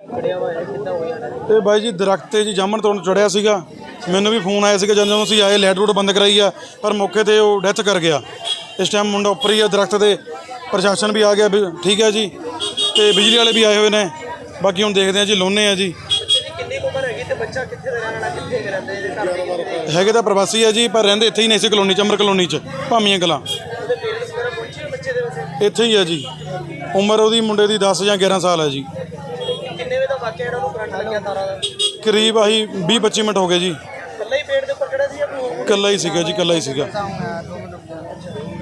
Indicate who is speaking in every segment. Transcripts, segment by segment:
Speaker 1: ਇਹ ਬਾਈ ਜੀ ਦਰਖਤ ਤੇ ਜੀ ਜਾਮਣ ਤੋੜਨ ਚੜਿਆ ਸੀਗਾ। ਮੈਨੂੰ ਵੀ ਫੋਨ ਆਇਆ ਸੀਗਾ ਜਦੋਂ ਅਸੀਂ ਆਏ ਲੈਟ ਰੂਟ ਬੰਦ ਕਰਾਈ ਆ, ਪਰ ਮੌਕੇ ਤੇ ਉਹ ਡੈਥ ਕਰ ਗਿਆ। ਇਸ ਟਾਈਮ ਮੁੰਡਾ ਉੱਪਰ ਹੀ ਆ, ਦਰਖਤ ਤੇ ਪ੍ਰਸ਼ਾਸਨ ਵੀ ਆ ਗਿਆ, ਵੀ ਠੀਕ ਹੈ ਜੀ, ਤੇ ਬਿਜਲੀ ਵਾਲੇ ਵੀ ਆਏ ਹੋਏ ਨੇ। ਬਾਕੀ ਹੁਣ ਦੇਖਦੇ ਆ ਜੀ ਲੋਨੇ ਆ ਜੀ।
Speaker 2: ਹੈਗੇ ਤਾਂ
Speaker 1: ਪ੍ਰਵਾਸੀ ਆ ਜੀ, ਪਰ ਰਹਿੰਦੇ ਇੱਥੇ ਹੀ ਨੇ ਇਸੇ ਕਲੋਨੀ ਚ ਅਮਰ ਕਲੋਨੀ ਚ, ਭਾਮੀਆਂ ਕਲਾਂ। ਇੱਥੇ ਹੀ ਆ ਜੀ। ਉਮਰ ਉਹਦੀ ਮੁੰਡੇ ਦੀ 10 ਜਾਂ 11 ਸਾਲ ਹੈ ਜੀ
Speaker 2: ਕਿੰਨੇ ਵਜੇ ਦਾ ਵਾਕਿਆ ਜਿਹੜਾ ਉਹਨੂੰ ਕਰੰਟ ਲੱਗਿਆ ਤਾਰਾ ਦਾ
Speaker 1: ਕਰੀਬ ਆਹੀ 20 25 ਮਿੰਟ ਹੋ ਗਏ ਜੀ
Speaker 2: ਇਕੱਲਾ ਹੀ ਪੇੜ ਦੇ ਉੱਪਰ ਚੜਿਆ ਸੀ ਜਾਂ ਕੋਈ ਹੋਰ
Speaker 1: ਇਕੱਲਾ ਹੀ ਸੀਗਾ ਜੀ ਇਕੱਲਾ ਹੀ ਸੀਗਾ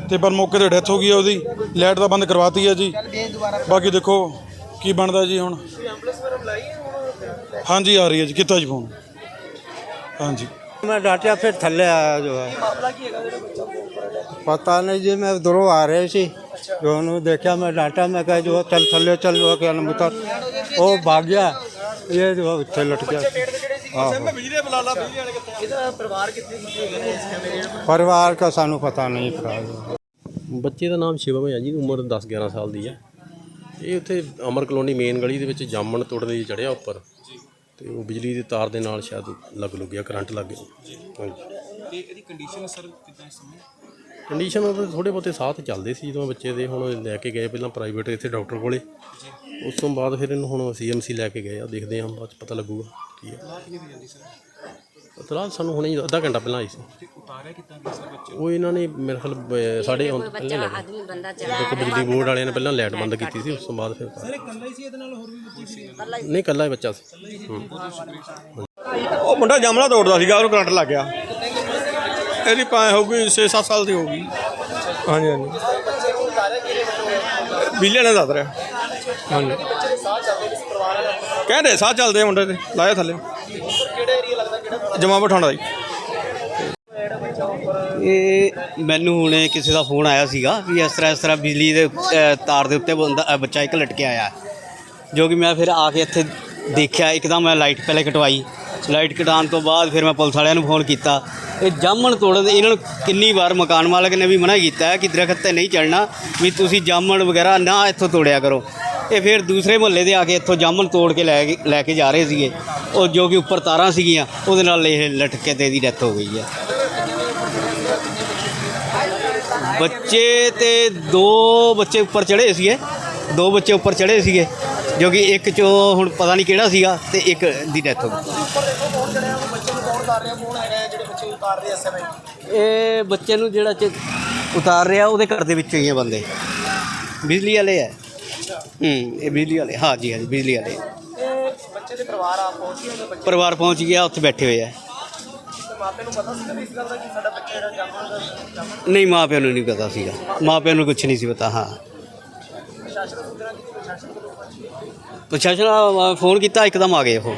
Speaker 1: ਤੇ ਪਰ ਮੌਕੇ ਤੇ ਡੈਥ ਹੋ ਗਈ ਆ ਉਹਦੀ ਲਾਈਟ ਤਾਂ ਬੰਦ ਕਰਵਾਤੀ ਆ ਜੀ ਬਾਕੀ ਦੇਖੋ ਕੀ ਬਣਦਾ ਜੀ ਹੁਣ
Speaker 2: ਕੋਈ ਐਂਬੂਲੈਂਸ ਵਗੈਰਾ ਬੁਲਾਈ ਹੈ ਹੁਣ
Speaker 1: ਹਾਂਜੀ ਆ ਰਹੀ ਹੈ ਜੀ ਕੀਤਾ ਜੀ ਫੋਨ ਹਾਂਜੀ
Speaker 3: मैं डांटिया फिर थल्ले आया जो है
Speaker 2: ਮਾਮਲਾ ਕੀ ਹੈਗਾ ਜਿਹੜਾ ਬੱਚਾ ਫੋਨ ਪਰ ਰਿਹਾ
Speaker 3: पता नहीं जी मैं उधरों आ रहे सी जो उन्होंने देखा मैं डांटा मैं कहा जो है, चल थल्ले चल जो है, क्या नाम उतर वो भाग गया ये जो है उत्थे लट गया
Speaker 2: ਪੇੜ ਤੇ ਚੜੇ ਸੀ
Speaker 3: आहो।
Speaker 2: ਇਹਦਾ ਪਰਿਵਾਰ ਕਿੱਥੇ ਕਿੱਥੇ ਹੈਗੇ ਨੇ ਇਸ ਕੈਮਰੇ ਜਿਹੜੇ
Speaker 3: परिवार का सानू पता नहीं फिलहाल
Speaker 4: ਬੱਚੇ ਦਾ ਨਾਮ ਸ਼ਿਵਮ ਹੈ ਜੀ ਉਮਰ 10 11 ਸਾਲ ਦੀ ਹੈ ਇਹ ਉੱਥੇ ਅਮਰ ਕਲੋਨੀ ਮੇਨ ਗਲੀ ਦੇ ਵਿੱਚ ਜਾਮਣ ਤੋੜਨ ਲਈ ਚੜਿਆ ਉੱਪਰ ਤੇ ਉਹ ਬਿਜਲੀ ਦੀ ਤਾਰ ਦੇ ਨਾਲ ਸ਼ਾਇਦ ਲੱਗ ਲੁੱਗ ਗਿਆ ਕਰੰਟ ਲੱਗ ਗਿਆ ਹਾਂਜੀ
Speaker 5: ਤੇ ਇਹਦੀ ਕੰਡੀਸ਼ਨ ਸਰ ਕਿਦਾਂ ਇਸ ਸਮੇਂ
Speaker 4: ਕੰਡੀਸ਼ਨ ਉਹਦੇ ਥੋੜੇ ਬਹੁਤੇ ਸਾਥ ਚੱਲਦੇ ਸੀ ਜਦੋਂ ਬੱਚੇ ਦੇ ਹੁਣ ਲੈ ਕੇ ਗਏ ਪਹਿਲਾਂ ਪ੍ਰਾਈਵੇਟ ਇੱਥੇ ਡਾਕਟਰ ਕੋਲੇ ਉਸ ਤੋਂ ਬਾਅਦ ਫਿਰ ਇਹਨੂੰ ਹੁਣ ਸੀਐਮਸੀ ਲੈ ਕੇ ਗਏ ਆ ਦੇਖਦੇ ਹਾਂ ਬਾਅਦ ਚ ਪਤਾ ਲੱਗੂਗਾ ਕੀ ਹੈ
Speaker 5: ਲਾ ਕਿਵੇਂ ਦੀ ਜਾਂਦੀ ਸਰ
Speaker 4: ਤਲਾਹ ਸਾਨੂੰ ਹੁਣੇ ਹੀ ਅੱਧਾ ਘੰਟਾ ਪਹਿਲਾਂ ਆਈ ਸੀ।
Speaker 5: ਤੇ ਉਤਾਰਿਆ ਕਿੱਦਾਂ ਗਿਆ ਸਰ ਬੱਚੇ
Speaker 4: ਉਹ ਇਹਨਾਂ ਨੇ ਮੇਰੇ ਖਿਆਲ ਬ- ਸਾਡੇ ਆਉਣ ਤੋਂ ਪਹਿਲਾਂ ਲੈ ਗਏ।
Speaker 6: ਆਦਮੀ ਬੰਦਾ ਚਲਾ
Speaker 4: ਕਿਉਂਕਿ ਬਿਜਲੀ ਬੋਰਡ ਵਾਲਿਆਂ ਨੇ ਪਹਿਲਾਂ ਲਾਈਟ ਬੰਦ ਕੀਤੀ ਸੀ ਉਸ ਤੋਂ ਬਾਅਦ ਫਿਰ
Speaker 5: ਸਰ ਇਕੱਲਾ ਹੀ ਸੀ ਇਹਦੇ ਨਾਲ ਹੋਰ ਵੀ ਬੱਚੇ ਸੀ।
Speaker 4: ਨਹੀਂ ਇਕੱਲਾ ਹੀ ਬੱਚਾ ਸੀ।
Speaker 7: ਉਹ ਮੁੰਡਾ ਜਾਮਣਾ ਤੋੜਦਾ ਸੀਗਾ ਉਹਨੂੰ ਕਰੰਟ ਲੱਗ ਗਿਆ। ਇਹਦੀ ਪਾਏ ਹੋਊਗੀ 6-7 ਸਾਲ ਦੀ ਹੋਊਗੀ। ਹਾਂਜੀ ਹਾਂਜੀ। ਬਿਜਲੀ ਨੇ ਦੱਸ ਰਿਹਾ। ਹਾਂਜੀ। ਕਹਿੰਦੇ ਸਾਹ ਚੱਲਦੇ ਆ ਮੁੰਡੇ ਦੇ ਲਾਇਆ ਥੱਲੇ। ਜਮਾ ਬਿਠਾਉਣਾ ਜੀ।
Speaker 8: ਇਹ ਮੈਨੂੰ ਹੁਣੇ ਕਿਸੇ ਦਾ ਫੋਨ ਆਇਆ ਸੀਗਾ ਵੀ ਇਸ ਤਰ੍ਹਾਂ ਇਸ ਤਰ੍ਹਾਂ ਬਿਜਲੀ ਦੇ ਅ, ਤਾਰ ਦੇ ਉੱਤੇ ਬੰਦਾ ਅ, ਬੱਚਾ ਇੱਕ ਲਟਕਿਆ ਆਇਆ ਜੋ ਕਿ ਮੈਂ ਫਿਰ ਆ ਕੇ ਇੱਥੇ ਦੇਖਿਆ ਇੱਕਦਮ ਮੈਂ ਲਾਈਟ ਪਹਿਲੇ ਕਟਵਾਈ। ਲਾਈਟ ਕਟਾਉਣ ਤੋਂ ਬਾਅਦ ਫਿਰ ਮੈਂ ਪੁਲਿਸ ਵਾਲਿਆਂ ਨੂੰ ਫੋਨ ਕੀਤਾ। ਇਹ ਜਾਮਣ ਤੋੜਨ ਇਹਨਾਂ ਨੂੰ ਕਿੰਨੀ ਵਾਰ ਮਕਾਨ ਮਾਲਕ ਨੇ ਵੀ ਮਨਾ ਕੀਤਾ ਹੈ ਕਿ ਦਰਖਤ ਤੇ ਨਹੀਂ ਚੜਨਾ ਵੀ ਤੁਸੀਂ ਜਾਮਣ ਵਗੈਰਾ ਨਾ ਇੱਥੋਂ ਤੋੜਿਆ ਕਰੋ। ਇਹ ਫਿਰ ਦੂਸਰੇ ਮੁਹੱਲੇ ਦੇ ਆ ਕੇ ਇੱਥੋਂ ਜਾਮਣ ਤੋੜ ਕੇ ਲੈ ਕੇ ਲੈ ਕੇ ਜਾ ਰਹੇ ਸੀਗੇ। ਉਹ ਜੋ ਕਿ ਉੱਪਰ ਤਾਰਾਂ ਸੀਗੀਆਂ, ਉਹਦੇ ਨਾਲ ਇਹ ਲਟਕੇ ਤੇ ਇਹਦੀ ਡੈਥ ਹੋ ਗਈ ਹੈ। ਬੱਚੇ ਤੇ ਦੋ ਬੱਚੇ ਉੱਪਰ ਚੜੇ ਸੀਗੇ। ਦੋ ਬੱਚੇ ਉੱਪਰ ਚੜੇ ਸੀਗੇ, ਜੋ ਕਿ ਇੱਕ ਚੋਂ ਹੁਣ ਪਤਾ ਨਹੀਂ ਕਿਹੜਾ ਸੀਗਾ ਤੇ ਇੱਕ ਦੀ ਡੈਥ ਹੋ ਗਈ। ਇਹ ਬੱਚੇ ਨੂੰ ਜਿਹੜਾ ਚ ਉਤਾਰ ਰਿਹਾ, ਉਹਦੇ ਘਰ ਦੇ ਵਿੱਚੋਂ ਹੀ ਆ ਬੰਦੇ। ਬਿਜਲੀ ਵਾਲੇ ਹੈ ਹੂੰ। ਇਹ ਬਿਜਲੀ ਵਾਲੇ ਹਾਂ ਜੀ ਹਾਂ ਜੀ ਬਿਜਲੀ ਵਾਲੇ।
Speaker 2: ਇਹ ਬੱਚੇ ਦੇ ਪਰਿਵਾਰ ਆ ਪਹੁੰਚੇ ਉਹਦੇ ਬੱਚੇ
Speaker 8: ਪਰਿਵਾਰ ਪਹੁੰਚ ਗਿਆ ਉੱਥੇ ਬੈਠੇ ਹੋਏ ਆ।
Speaker 2: ਦੇ ਮਾਪੇ ਨੂੰ ਪਤਾ ਸੀ ਇਸ ਗੱਲ ਦਾ ਕਿ ਸਾਡਾ ਬੱਚਾ ਜਿਹੜਾ ਜਾਮਣ ਦਾ ਜਾਮਣ
Speaker 8: ਨਹੀਂ ਮਾਂ ਪਿਓ ਨੂੰ ਨਹੀਂ ਪਤਾ ਸੀਗਾ। ਮਾਂ ਪਿਓ ਨੂੰ ਕੁਝ ਨਹੀਂ ਸੀ ਪਤਾ ਹਾਂ।
Speaker 2: ਪ੍ਰਸ਼ਾਸਨ ਨੂੰ ਸੂਚਨਾ ਦਿੱਤੀ ਪ੍ਰਸ਼ਾਸਨ ਕੋਲੋਂ ਪਹੁੰਚੀ
Speaker 8: ਪ੍ਰਸ਼ਾਸਨ ਆ ਫੋਨ ਕੀਤਾ ਇੱਕਦਮ ਆ ਗਏ ਉਹ।